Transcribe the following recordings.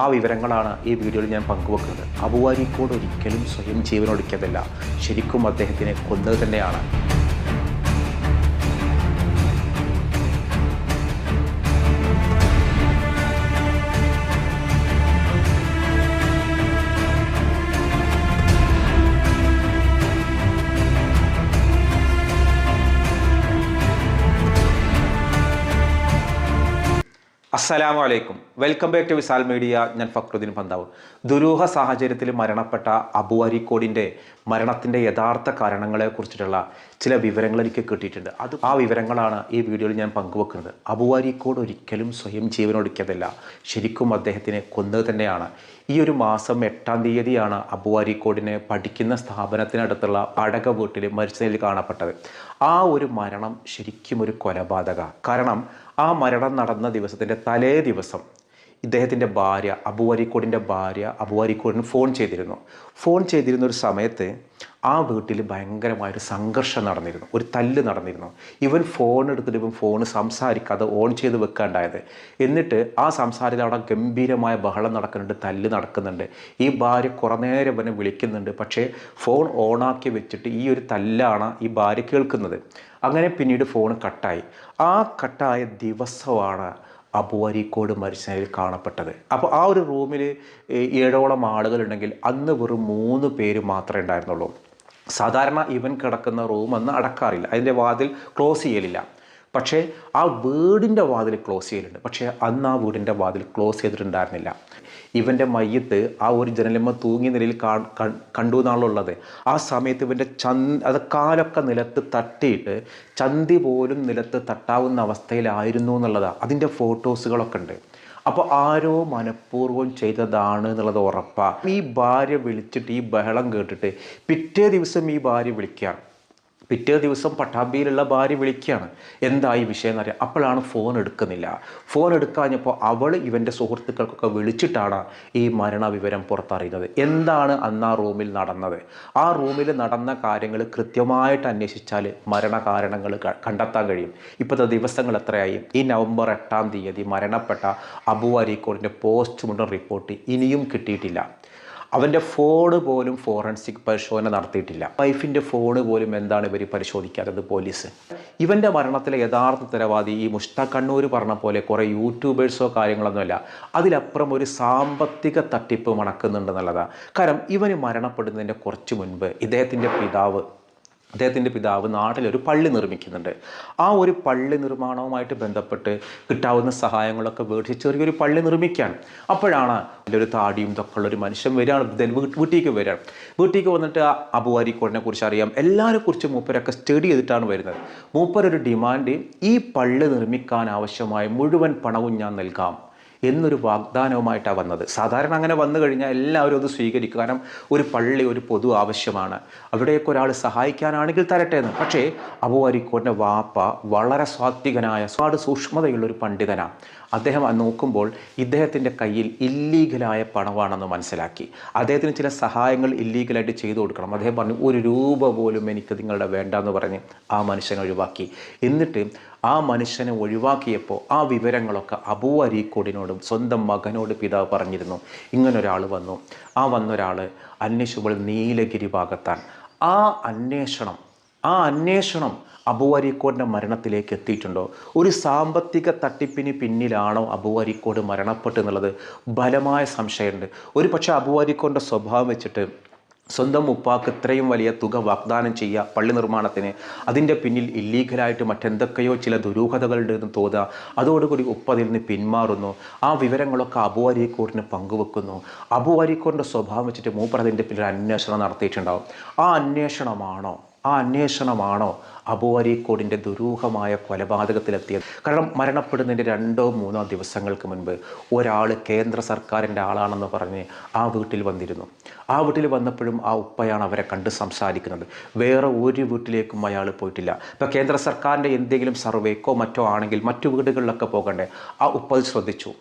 ആ വിവരങ്ങളാണ് ഈ വീഡിയോയിൽ ഞാൻ പങ്കുവെക്കുന്നത്. അബുവാരിക്കോട് ഒരിക്കലും സ്വയം ജീവനൊടുക്കിയതല്ല. ശരിക്കും അദ്ദേഹത്തിനെ കൊന്നത് തന്നെയാണ്. അസ്സലാമു അലൈക്കും. Welcome back to Visal media ഞാൻ ഫക്രുദ്ദീൻ പന്താവ് ദുരൂഹ സാഹചര്യത്തിൽ മരണപ്പെട്ട അബു അരിക്കോടിന്റെ മരണത്തിന്റെ യഥാർത്ഥ കാരണങ്ങളെ കുറിച്ചിട്ടുള്ള ചില വിവരങ്ങൾ എനിക്ക് കിട്ടിയിട്ടുണ്ട്. അത് ആ വിവരങ്ങളാണ് ഈ വീഡിയോയിൽ ഞാൻ പങ്കുവെക്കുന്നത്. അബു അരിക്കോട് ഒരിക്കലും സ്വയം ജീവനൊടുക്കിയതല്ല ശരിക്കും അദ്ദേഹത്തിനെ കൊന്നത് തന്നെയാണ്. ഈ ഒരു മാസം എട്ടാം തീയതിയാണ് അബു അരിക്കോടിനെ പഠിക്കുന്ന സ്ഥാപനത്തിനടുത്തുള്ള അടക വീട്ടിൽ മരിച്ച നിലയിൽ കാണപ്പെട്ടത്. ആ ഒരു മരണം ശരിക്കും ഒരു കൊലപാതക. കാരണം ആ മരണം നടന്ന ദിവസത്തിന്റെ തലേ ദിവസം ഇദ്ദേഹത്തിന്റെ ഭാര്യ അബുവരിക്കോടിന്റെ ഭാര്യ അബുവരിക്കോടിന് ഫോൺ ചെയ്തിരുന്നു. ഫോൺ ചെയ്തിരുന്ന ഒരു സമയത്ത് ആ വീട്ടിൽ ഭയങ്കരമായൊരു സംഘർഷം നടന്നിരുന്നു. ഒരു തല്ല് നടന്നിരുന്നു. ഇവൻ ഫോൺ എടുത്തിട്ട് ഇവൻ ഫോൺ സംസാരിക്കാതെ ഓൺ ചെയ്ത് വെക്കാണ്ടായത്. എന്നിട്ട് ആ സംസാരത്തിൽ അവിടെ ഗംഭീരമായ ബഹളം നടക്കുന്നുണ്ട് തല്ല് നടക്കുന്നുണ്ട്. ഈ ഭാര്യ കുറേ നേരം ഇവനെ വിളിക്കുന്നുണ്ട്. പക്ഷേ ഫോൺ ഓണാക്കി വെച്ചിട്ട് ഈ ഒരു തല്ലാണ് ഈ ഭാര്യ കേൾക്കുന്നത്. അങ്ങനെ പിന്നീട് ഫോൺ കട്ടായി ആ കട്ടായ ദിവസമാണ് അബുവരിക്കോട് മരിച്ചതിൽ കാണപ്പെട്ടത്. അപ്പോൾ ആ ഒരു റൂമിൽ ഏഴോളം ആളുകളുണ്ടെങ്കിൽ അന്ന് വെറും മൂന്ന് പേര് മാത്രമേ ഉണ്ടായിരുന്നുള്ളൂ. സാധാരണ ഇവൻ കിടക്കുന്ന റൂം അന്ന് അടക്കാറില്ല. അതിന്റെ വാതിൽ ക്ലോസ് ചെയ്യലില്ല. പക്ഷേ ആ വീടിന്റെ വാതിൽ ക്ലോസ് ചെയ്തിട്ടുണ്ട് പക്ഷേ അന്ന് ആ വീടിന്റെ വാതിൽ ക്ലോസ് ചെയ്തിട്ടുണ്ടായിരുന്നില്ല. ഇവന്റെ മയ്യത്ത് ആ ഒരു ജനലിമ്മ തൂങ്ങിയ നിലയിൽ കണ്ടു എന്നാണുള്ളത് ആ സമയത്ത് ഇവന്റെ ചന്ത് അത് കാലൊക്കെ നിലത്ത് തട്ടിയിട്ട് ചന്തി പോലും നിലത്ത് തട്ടാവുന്ന അവസ്ഥയിലായിരുന്നു എന്നുള്ളതാണ് അതിന്റെ ഫോട്ടോസുകളൊക്കെ ഉണ്ട്. അപ്പോൾ ആരോ മനഃപൂർവം ചെയ്തതാണ് എന്നുള്ളത് ഉറപ്പാണ് ഈ ഭാര്യ വിളിച്ചിട്ട് ഈ ബഹളം കേട്ടിട്ട് പിറ്റേ ദിവസം ഈ ഭാര്യ വിളിക്കുകയാണ്. പിറ്റേ ദിവസം പട്ടാമ്പിയിലുള്ള ഭാര്യ വിളിക്കുകയാണ്. എന്തായി വിഷയം എന്നറിയാം അപ്പോഴാണ് ഫോൺ എടുക്കുന്നില്ല. ഫോൺ എടുക്കാഞ്ഞപ്പോൾ അവൾ ഇവന്റെ സുഹൃത്തുക്കൾക്കൊക്കെ വിളിച്ചിട്ടാണ് ഈ മരണവിവരം പുറത്തറിയുന്നത്. എന്താണ് അന്ന് ആ റൂമിൽ നടന്നത്? ആ റൂമിൽ നടന്ന കാര്യങ്ങൾ കൃത്യമായിട്ട് അന്വേഷിച്ചാൽ മരണകാരണങ്ങൾ കണ്ടെത്താൻ കഴിയും. ഇപ്പോഴത്തെ ദിവസങ്ങൾ എത്രയായി? ഈ നവംബർ എട്ടാം തീയതി മരണപ്പെട്ട അബു അരീക്കോടിന്റെ പോസ്റ്റ്മോർട്ടം റിപ്പോർട്ട് ഇനിയും കിട്ടിയിട്ടില്ല. അവന്റെ ഫോണ് പോലും ഫോറൻസിക് പരിശോധന നടത്തിയിട്ടില്ല. വൈഫിന്റെ ഫോണ് പോലും എന്താണ് ഇവർ പരിശോധിക്കാത്തത് പോലീസ്? ഇവന്റെ മരണത്തിലെ യഥാർത്ഥ ഉത്തരവാദി ഈ മുഷ്താഖ് കണ്ണൂർ പറഞ്ഞ പോലെ കുറേ യൂട്യൂബേഴ്സോ കാര്യങ്ങളൊന്നുമല്ല. അതിലപ്പുറം ഒരു സാമ്പത്തിക തട്ടിപ്പ് മണക്കുന്നുണ്ടെന്നുള്ളതാണ് കാരണം ഇവന് മരണപ്പെടുന്നതിന്റെ കുറച്ച് മുൻപ് ഇദ്ദേഹത്തിന്റെ പിതാവ് അദ്ദേഹത്തിന്റെ പിതാവ് നാട്ടിലൊരു പള്ളി നിർമ്മിക്കുന്നുണ്ട്. ആ ഒരു പള്ളി നിർമ്മാണവുമായിട്ട് ബന്ധപ്പെട്ട് കിട്ടാവുന്ന സഹായങ്ങളൊക്കെ മേടിച്ച് ചെറിയൊരു പള്ളി നിർമ്മിക്കാൻ. അപ്പോഴാണ് ഒരു താടിയും ഇതൊക്കെ ഒരു മനുഷ്യൻ വരികയാണ്. വീട്ടിലേക്ക് വരികയാണ്. വീട്ടിലേക്ക് വന്നിട്ട് ആ അബുവാരിക്കോടിനെ കുറിച്ച് അറിയാം. എല്ലാവരെ കുറിച്ച് മൂപ്പരൊക്കെ സ്റ്റഡി ചെയ്തിട്ടാണ് വരുന്നത്. മൂപ്പരൊരു ഡിമാൻഡ് ഈ പള്ളി നിർമ്മിക്കാൻ ആവശ്യമായ മുഴുവൻ പണവും ഞാൻ നൽകാം. എന്നൊരു വാഗ്ദാനവുമായിട്ടാണ് വന്നത്. സാധാരണ അങ്ങനെ വന്നു കഴിഞ്ഞാൽ എല്ലാവരും അത് സ്വീകരിക്കും. കാരണം ഒരു പള്ളി ഒരു പൊതു ആവശ്യമാണ്. അവിടെയൊക്കെ ഒരാൾ സഹായിക്കാനാണെങ്കിൽ തരട്ടെ എന്ന് പക്ഷേ അബുവാരിക്കോന്റെ വാപ്പ വളരെ സ്വാത്വികനായ ഒരുപാട് സൂക്ഷ്മതയുള്ള ഒരു പണ്ഡിതനാണ് അദ്ദേഹം നോക്കുമ്പോൾ ഇദ്ദേഹത്തിന്റെ കയ്യിൽ ഇല്ലീഗലായ പണമാണെന്ന് മനസ്സിലാക്കി. അദ്ദേഹത്തിന് ചില സഹായങ്ങൾ ഇല്ലീഗലായിട്ട് ചെയ്തു കൊടുക്കണം. അദ്ദേഹം പറഞ്ഞു ഒരു രൂപ പോലും എനിക്ക് നിങ്ങളുടെ വേണ്ട എന്ന് പറഞ്ഞ് ആ മനുഷ്യനെ ഒഴിവാക്കി. എന്നിട്ട് ആ മനുഷ്യനെ ഒഴിവാക്കിയപ്പോൾ ആ വിവരങ്ങളൊക്കെ അബൂ അരീക്കോടിനോടും സ്വന്തം മകനോട് പിതാവ് പറഞ്ഞിരുന്നു. ഇങ്ങനൊരാൾ വന്നു. ആ വന്നൊരാൾ അന്വേഷിച്ചപ്പോൾ നീലഗിരി ഭാഗത്താണ്. ആ അന്വേഷണം ആ അന്വേഷണം അബു അരീക്കോടിന്റെ മരണത്തിലേക്ക് എത്തിയിട്ടുണ്ടോ? ഒരു സാമ്പത്തിക തട്ടിപ്പിന് പിന്നിലാണോ അബു അരീക്കോട് മരണപ്പെട്ടു എന്നുള്ളത് ബലമായ സംശയമുണ്ട്. ഒരു പക്ഷേ അബു അരീക്കോടിന്റെ സ്വഭാവം വെച്ചിട്ട് സ്വന്തം ഉപ്പാക്ക് ഇത്രയും വലിയ തുക വാഗ്ദാനം ചെയ്യുക പള്ളി നിർമ്മാണത്തിന് അതിന്റെ പിന്നിൽ ഇല്ലീഗലായിട്ട് മറ്റെന്തൊക്കെയോ ചില ദുരൂഹതകളുണ്ട് എന്ന് തോന്നുക. അതോടുകൂടി ഉപ്പ അതിൽ നിന്ന് പിന്മാറുന്നു. ആ വിവരങ്ങളൊക്കെ അബു അരീക്കോടിന് പങ്കുവെക്കുന്നു. അബു അരീക്കോടിന്റെ സ്വഭാവം വെച്ചിട്ട് മൂപ്പർ അതിന്റെ പിന്നിൽ അന്വേഷണം നടത്തിയിട്ടുണ്ടാവും. ആ അന്വേഷണമാണോ ആ അന്വേഷണമാണോ അബു അരീക്കോടിന്റെ ദുരൂഹമായ കൊലപാതകത്തിലെത്തിയത്? കാരണം മരണപ്പെടുന്നതിന്റെ രണ്ടോ മൂന്നോ ദിവസങ്ങൾക്ക് മുൻപ് ഒരാൾ കേന്ദ്ര സർക്കാരിന്റെ ആളാണെന്ന് പറഞ്ഞ് ആ വീട്ടിൽ വന്നിരുന്നു. ആ വീട്ടിൽ വന്നപ്പോഴും ആ ഉപ്പയാണ് അവരെ കണ്ട് സംസാരിക്കുന്നത്. വേറെ ഒരു വീട്ടിലേക്കും അയാൾ പോയിട്ടില്ല. ഇപ്പോൾ കേന്ദ്ര സർക്കാരിന്റെ എന്തെങ്കിലും സർവേക്കോ മറ്റോ ആണെങ്കിൽ മറ്റു വീടുകളിലൊക്കെ പോകണ്ടേ? ആ ഉപ്പ അത് ശ്രദ്ധിച്ചു.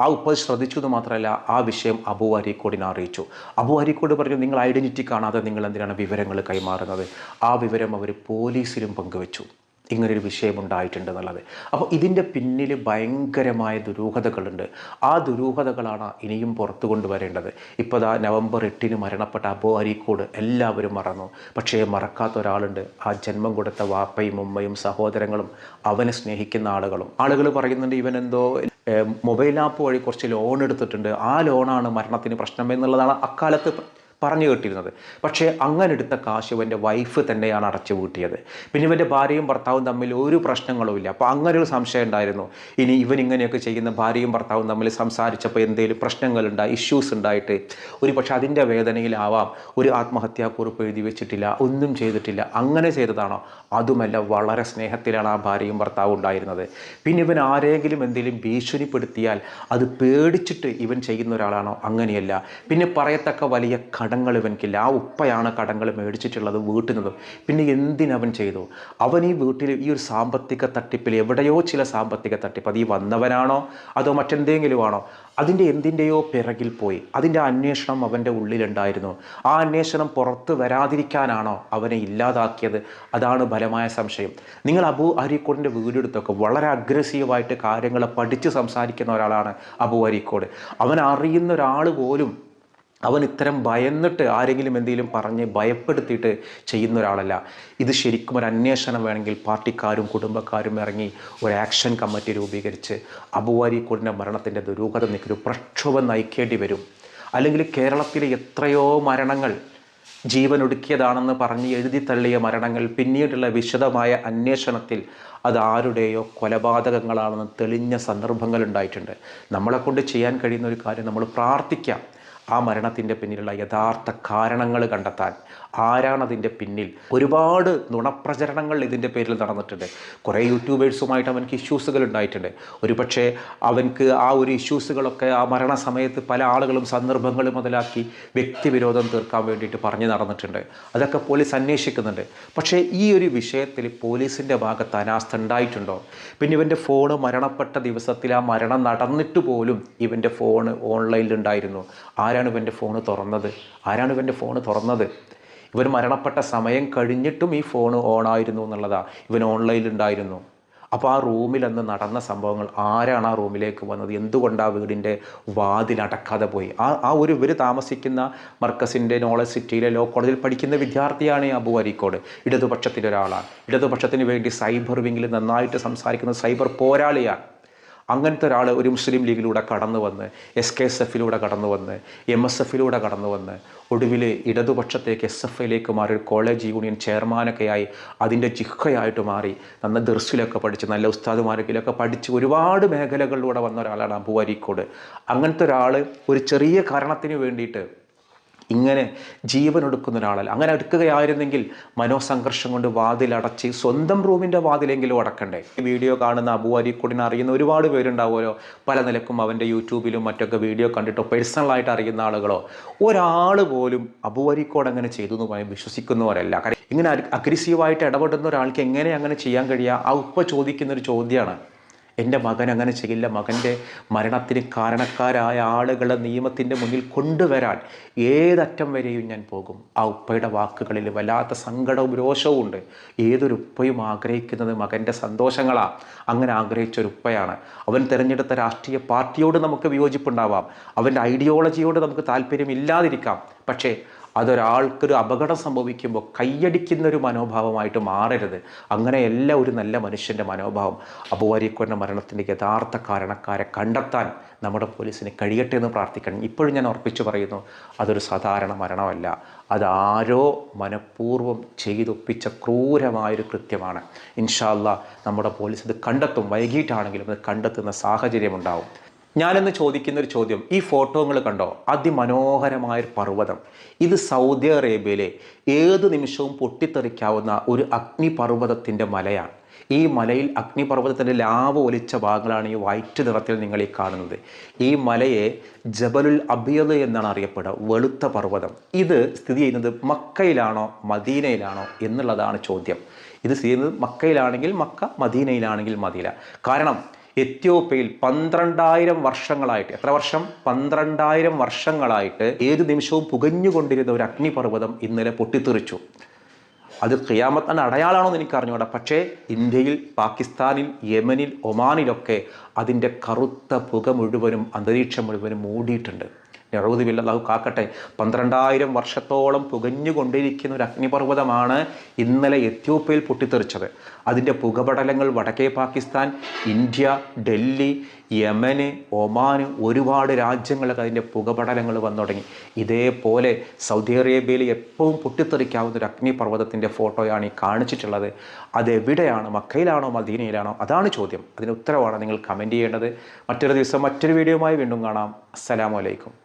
ആ ഉപ്പത് ശ്രദ്ധിച്ചു എന്ന് മാത്രമല്ല ആ വിഷയം അബു അരീക്കോടിനെ അറിയിച്ചു. അബു അരീക്കോട് പറഞ്ഞു നിങ്ങൾ ഐഡന്റിറ്റി കാണാതെ നിങ്ങൾ എന്തിനാണ് വിവരങ്ങൾ കൈമാറുന്നത്? ആ വിവരം അവർ പോലീസിലും പങ്കുവച്ചു. ഇങ്ങനൊരു വിഷയമുണ്ടായിട്ടുണ്ട് എന്നുള്ളത്. അപ്പോൾ ഇതിന്റെ പിന്നിൽ ഭയങ്കരമായ ദുരൂഹതകളുണ്ട്. ആ ദുരൂഹതകളാണ് ഇനിയും പുറത്തു കൊണ്ടുവരേണ്ടത്. ഇപ്പോൾ ദാ നവംബർ എട്ടിന് മരണപ്പെട്ട അബോ അരീക്കോട് എല്ലാവരും മറന്നു. പക്ഷേ മറക്കാത്ത ഒരാളുണ്ട്. ആ ജന്മം കൊടുത്ത വാപ്പയും ഉമ്മയും സഹോദരങ്ങളും അവനെ സ്നേഹിക്കുന്ന ആളുകളും. ആളുകൾ പറയുന്നുണ്ട് ഇവനെന്തോ മൊബൈൽ ആപ്പ് വഴി കുറച്ച് ലോൺ എടുത്തിട്ടുണ്ട്. ആ ലോണാണ് മരണത്തിന് പ്രശ്നം എന്നുള്ളതാണ് അക്കാലത്ത് പറഞ്ഞു കേട്ടിരുന്നത്. പക്ഷേ അങ്ങനെ എടുത്ത കാശ് ഇവന്റെ വൈഫ് തന്നെയാണ് അടച്ചു കൂട്ടിയത് പിന്നെ ഇവന്റെ ഭാര്യയും ഭർത്താവും തമ്മിൽ ഒരു പ്രശ്നങ്ങളും ഇല്ല. അപ്പോൾ അങ്ങനെ ഒരു സംശയം ഉണ്ടായിരുന്നു. ഇനി ഇവൻ ഇങ്ങനെയൊക്കെ ചെയ്യുന്ന ഭാര്യയും ഭർത്താവും തമ്മിൽ സംസാരിച്ചപ്പോൾ എന്തെങ്കിലും പ്രശ്നങ്ങളുണ്ടായി ഇഷ്യൂസ് ഉണ്ടായിട്ട് ഒരു പക്ഷേ അതിന്റെ വേദനയിലാവാം. ഒരു ആത്മഹത്യാക്കുറിപ്പ് എഴുതി വെച്ചിട്ടില്ല ഒന്നും ചെയ്തിട്ടില്ല അങ്ങനെ ചെയ്തതാണോ? അതുമല്ല വളരെ സ്നേഹത്തിലാണ് ആ ഭാര്യയും ഭർത്താവും ഉണ്ടായിരുന്നത്. പിന്നെ ഇവൻ ആരെങ്കിലും എന്തെങ്കിലും ഭീഷണിപ്പെടുത്തിയാൽ അത് പേടിച്ചിട്ട് ഇവൻ ചെയ്യുന്ന ഒരാളാണോ? അങ്ങനെയല്ല. പിന്നെ പറയത്തക്ക വലിയ കടങ്ങൾ ഇവൻക്കില്ല. ആ ഉപ്പയാണ് കടങ്ങൾ മേടിച്ചിട്ടുള്ളത് വീട്ടിൽ നിന്നും പിന്നെ എന്തിനവൻ ചെയ്തു? അവൻ ഈ വീട്ടിൽ ഈ ഒരു സാമ്പത്തിക തട്ടിപ്പിൽ എവിടെയോ ചില സാമ്പത്തിക തട്ടിപ്പ്. അത് ഈ വന്നവനാണോ? അതോ മറ്റെന്തെങ്കിലും ആണോ അതിന്റെ എന്തിന്റെയോ പിറകിൽ പോയി. അതിന്റെ അന്വേഷണം അവന്റെ ഉള്ളിലുണ്ടായിരുന്നു. ആ അന്വേഷണം പുറത്ത് വരാതിരിക്കാനാണോ അവനെ ഇല്ലാതാക്കിയത്? അതാണ് ബലമായ സംശയം. നിങ്ങൾ അബു അരീക്കോടിന്റെ വീടെടുത്തൊക്കെ വളരെ അഗ്രസീവായിട്ട് കാര്യങ്ങൾ പഠിച്ച് സംസാരിക്കുന്ന ഒരാളാണ് അബു അരീക്കോട്. അവൻ അറിയുന്ന ഒരാൾ പോലും അവൻ ഇത്തരം ഭയന്നിട്ട് ആരെങ്കിലും എന്തെങ്കിലും പറഞ്ഞ് ഭയപ്പെടുത്തിയിട്ട് ചെയ്യുന്ന ഒരാളല്ല. ഇത് ശരിക്കും ഒരു അന്വേഷണം വേണമെങ്കിൽ പാർട്ടിക്കാരും കുടുംബക്കാരും ഇറങ്ങി ഒരു ആക്ഷൻ കമ്മിറ്റി രൂപീകരിച്ച് അബുവാരിക്കോടിന്റെ മരണത്തിന്റെ ദുരൂഹത നിൽക്കൊരു പ്രക്ഷോഭം നയിക്കേണ്ടി വരും. അല്ലെങ്കിൽ കേരളത്തിലെ എത്രയോ മരണങ്ങൾ ജീവൻ ഒടുക്കിയതാണെന്ന് പറഞ്ഞ് എഴുതി തള്ളിയ മരണങ്ങൾ പിന്നീടുള്ള വിശദമായ അന്വേഷണത്തിൽ അത് ആരുടെയോ കൊലപാതകങ്ങളാണെന്ന് തെളിഞ്ഞ സന്ദർഭങ്ങൾ ഉണ്ടായിട്ടുണ്ട്. നമ്മളെക്കൊണ്ട് ചെയ്യാൻ കഴിയുന്ന ഒരു കാര്യം നമ്മൾ പ്രാർത്ഥിക്കാം. ആ മരണത്തിന്റെ പിന്നിലുള്ള യഥാർത്ഥ കാരണങ്ങൾ കണ്ടെത്താൻ ആരാണതിന്റെ പിന്നിൽ? ഒരുപാട് നുണപ്രചരണങ്ങൾ ഇതിന്റെ പേരിൽ നടന്നിട്ടുണ്ട്. കുറേ യൂട്യൂബേഴ്സുമായിട്ട് അവനക്ക് ഇഷ്യൂസുകൾ ഉണ്ടായിട്ടുണ്ട്. ഒരുപക്ഷെ അവൻക്ക് ആ ഒരു ഇഷ്യൂസുകളൊക്കെ ആ മരണസമയത്ത് പല ആളുകളും സന്ദർഭങ്ങൾ മുതലാക്കി വ്യക്തിവിരോധം തീർക്കാൻ വേണ്ടിയിട്ട് പറഞ്ഞു നടന്നിട്ടുണ്ട്. അതൊക്കെ പോലീസ് അന്വേഷിക്കുന്നുണ്ട്. പക്ഷേ ഈ ഒരു വിഷയത്തിൽ പോലീസിന്റെ ഭാഗത്ത് അനാസ്ഥ ഉണ്ടായിട്ടുണ്ടോ? പിന്നെ ഇവന്റെ ഫോണ് മരണപ്പെട്ട ദിവസത്തിൽ ആ മരണം നടന്നിട്ട് പോലും ഇവന്റെ ഫോണ് ഓൺലൈനിൽ ഉണ്ടായിരുന്നു. ആരാണ് ഇവന്റെ ഫോണ് തുറന്നത്? ആരാണ് ഇവന്റെ ഫോണ് തുറന്നത്? ഇവൻ മരണപ്പെട്ട സമയം കഴിഞ്ഞിട്ടും ഈ ഫോൺ ഓണായിരുന്നു എന്നുള്ളതാണ് ഇവൻ ഓൺലൈനിൽ ഉണ്ടായിരുന്നു. അപ്പോൾ ആ റൂമിൽ അന്ന് നടന്ന സംഭവങ്ങൾ ആരാണ് ആ റൂമിലേക്ക് വന്നത്? എന്തുകൊണ്ട് ആ വീടിന്റെ വാതിൽ അടക്കാതെ പോയി? ആ ആ ഒരു ഇവർ താമസിക്കുന്ന മർക്കസിന്റെ നോളജ് സിറ്റിയിലെ ലോ കോളേജിൽ പഠിക്കുന്ന വിദ്യാർത്ഥിയാണ് അബു അരിക്കോട്. ഇടതുപക്ഷത്തിന്റെ ഒരാളാണ്. ഇടതുപക്ഷത്തിന് വേണ്ടി സൈബർ വിങ്ങിൽ നന്നായിട്ട് സംസാരിക്കുന്ന സൈബർ പോരാളിയാണ്. അങ്ങനത്തെ ഒരാൾ ഒരു മുസ്ലിം ലീഗിലൂടെ കടന്നു വന്ന് എസ് കെ എസ് എഫിലൂടെ കടന്നു വന്ന് എം എസ് എഫിലൂടെ കടന്നു വന്ന് ഒടുവിൽ ഇടതുപക്ഷത്തേക്ക് എസ് എഫ് ഐയിലേക്ക് മാറി ഒരു കോളേജ് യൂണിയൻ ചെയർമാനൊക്കെ ആയി അതിന്റെ ജിഹയായിട്ട് മാറി നന്ന ദർസിലൊക്കെ പഠിച്ച് നല്ല ഉസ്താദുമാരൊക്കെ പഠിച്ച് ഒരുപാട് മേഖലകളിലൂടെ വന്ന ഒരാളാണ് അബുവരിക്കോട് അങ്ങനത്തെ ഒരാൾ ഒരു ചെറിയ കാരണത്തിന് വേണ്ടിയിട്ട് ഇങ്ങനെ ജീവൻ എടുക്കുന്ന ഒരാളല്ല. അങ്ങനെ എടുക്കുകയായിരുന്നെങ്കിൽ മനോസംഘർഷം കൊണ്ട് വാതിലടച്ച് സ്വന്തം റൂമിന്റെ വാതിലെങ്കിലും അടക്കണ്ടേ? വീഡിയോ കാണുന്ന അബു അറിയുന്ന ഒരുപാട് പേരുണ്ടാവുമല്ലോ. പല നിലക്കും അവന്റെ യൂട്യൂബിലും മറ്റൊക്കെ വീഡിയോ കണ്ടിട്ടോ പേഴ്സണലായിട്ട് അറിയുന്ന ആളുകളോ. ഒരാൾ പോലും അബു അരീക്കോട് അങ്ങനെ ചെയ്തു എന്ന് പറയും വിശ്വസിക്കുന്നവരല്ല. കാര്യം ഇങ്ങനെ അഗ്രസീവായിട്ട് ഇടപെടുന്ന ഒരാൾക്ക് എങ്ങനെ അങ്ങനെ ചെയ്യാൻ കഴിയുക ആ ഉപ്പ ചോദിക്കുന്നൊരു ചോദ്യമാണ്. എന്റെ മകൻ അങ്ങനെ ചെയ്യില്ല. മകന്റെ മരണത്തിന് കാരണക്കാരായ ആളുകളെ നിയമത്തിന്റെ മുന്നിൽ കൊണ്ടുവരാൻ ഏതറ്റം വരെയും ഞാൻ പോകും. ആ ഉപ്പയുടെ വാക്കുകളിൽ വല്ലാത്ത സങ്കടവും രോഷവും ഉണ്ട്. ഏതൊരു ഉപ്പയും ആഗ്രഹിക്കുന്നത് മകന്റെ സന്തോഷങ്ങളാണ് അങ്ങനെ ആഗ്രഹിച്ച ഒരു ഉപ്പയാണ് അവൻ തിരഞ്ഞെടുത്ത രാഷ്ട്രീയ പാർട്ടിയോട് നമുക്ക് വിയോജിപ്പുണ്ടാവാം. അവന്റെ ഐഡിയോളജിയോട് നമുക്ക് താല്പര്യമില്ലാതിരിക്കാം പക്ഷേ അതൊരാൾക്കൊരു അപകടം സംഭവിക്കുമ്പോൾ കൈയടിക്കുന്ന ഒരു മനോഭാവമായിട്ട് മാറരുത്. അങ്ങനെയല്ല ഒരു നല്ല മനുഷ്യന്റെ മനോഭാവം. അപവാരിക്കൊണ്ട മരണത്തിന്റെ യഥാർത്ഥ കാരണക്കാരെ കണ്ടെത്താൻ നമ്മുടെ പോലീസിന് കഴിയട്ടെ എന്ന് പ്രാർത്ഥിക്കണം. ഇപ്പോഴും ഞാൻ ഉറപ്പിച്ചു പറയുന്നു അതൊരു സാധാരണ മരണമല്ല. അതാരോ മനഃപൂർവം ചെയ്തൊപ്പിച്ച ക്രൂരമായൊരു കൃത്യമാണ്. ഇൻഷാല്ല നമ്മുടെ പോലീസ് ഇത് കണ്ടെത്തും. വൈകിട്ടാണെങ്കിലും അത് കണ്ടെത്തുന്ന സാഹചര്യമുണ്ടാവും. ഞാനെന്ന് ചോദിക്കുന്ന ഒരു ചോദ്യം. ഈ ഫോട്ടോകൾ കണ്ടോ? അതിമനോഹരമായൊരു പർവതം. ഇത് സൗദി അറേബ്യയിലെ ഏത് നിമിഷവും പൊട്ടിത്തെറിക്കാവുന്ന ഒരു അഗ്നിപർവതത്തിന്റെ മലയാണ്. ഈ മലയിൽ അഗ്നിപർവതത്തിന്റെ ലാവ് ഒലിച്ച ഭാഗങ്ങളാണ് ഈ വൈറ്റ് നിറത്തിൽ നിങ്ങൾ ഈ കാണുന്നത്. ഈ മലയെ ജബലുൽ അബിയത് എന്നാണ് അറിയപ്പെടുക. വെളുത്ത പർവതം. ഇത് സ്ഥിതി ചെയ്യുന്നത് മക്കയിലാണോ മദീനയിലാണോ എന്നുള്ളതാണ് ചോദ്യം. ഇത് സ്ഥിതി ചെയ്യുന്നത് മക്കയിലാണെങ്കിൽ മക്ക മദീനയിലാണെങ്കിൽ മദീന. കാരണം എത്യോപ്യയിൽ പന്ത്രണ്ടായിരം വർഷങ്ങളായിട്ട് എത്ര വർഷം? പന്ത്രണ്ടായിരം വർഷങ്ങളായിട്ട് ഏത് നിമിഷവും പുകഞ്ഞുകൊണ്ടിരുന്ന ഒരു അഗ്നിപർവതം ഇന്നലെ പൊട്ടിത്തെറിച്ചു. അത് ഖിയാമത്തിന് അടയാളാണോ എന്ന് എനിക്ക് അറിഞ്ഞുകൂടാ പക്ഷേ ഇന്ത്യയിൽ പാകിസ്ഥാനിൽ യമനിൽ ഒമാനിലൊക്കെ അതിന്റെ കറുത്ത പുക മുഴുവനും അന്തരീക്ഷം മുഴുവനും മൂടിയിട്ടുണ്ട്. നെഹ്റൂദില്ല അള്ളാഹു കാക്കട്ടെ. പന്ത്രണ്ടായിരം വർഷത്തോളം പുകഞ്ഞുകൊണ്ടിരിക്കുന്ന ഒരു അഗ്നിപർവതമാണ് ഇന്നലെ എത്യോപ്യയിൽ പൊട്ടിത്തെറിച്ചത്. അതിന്റെ പുകപടലങ്ങൾ വടക്കേ പാകിസ്ഥാൻ ഇന്ത്യ ഡൽഹി യമന് ഒമാന് ഒരുപാട് രാജ്യങ്ങളൊക്കെ അതിന്റെ പുകപടലങ്ങൾ വന്നു തുടങ്ങി. ഇതേപോലെ സൗദി അറേബ്യയിൽ എപ്പോഴും പൊട്ടിത്തെറിക്കാവുന്ന ഒരു അഗ്നിപർവതത്തിന്റെ ഫോട്ടോയാണ് ഈ കാണിച്ചിട്ടുള്ളത്. അതെവിടെയാണ് മക്കയിലാണോ മദീനയിലാണോ? അതാണ് ചോദ്യം. അതിന് ഉത്തരവാണ് നിങ്ങൾ കമന്റ് ചെയ്യേണ്ടത്. മറ്റൊരു ദിവസം മറ്റൊരു വീഡിയോയുമായി വീണ്ടും കാണാം. അസ്സലാമു അലൈക്കും.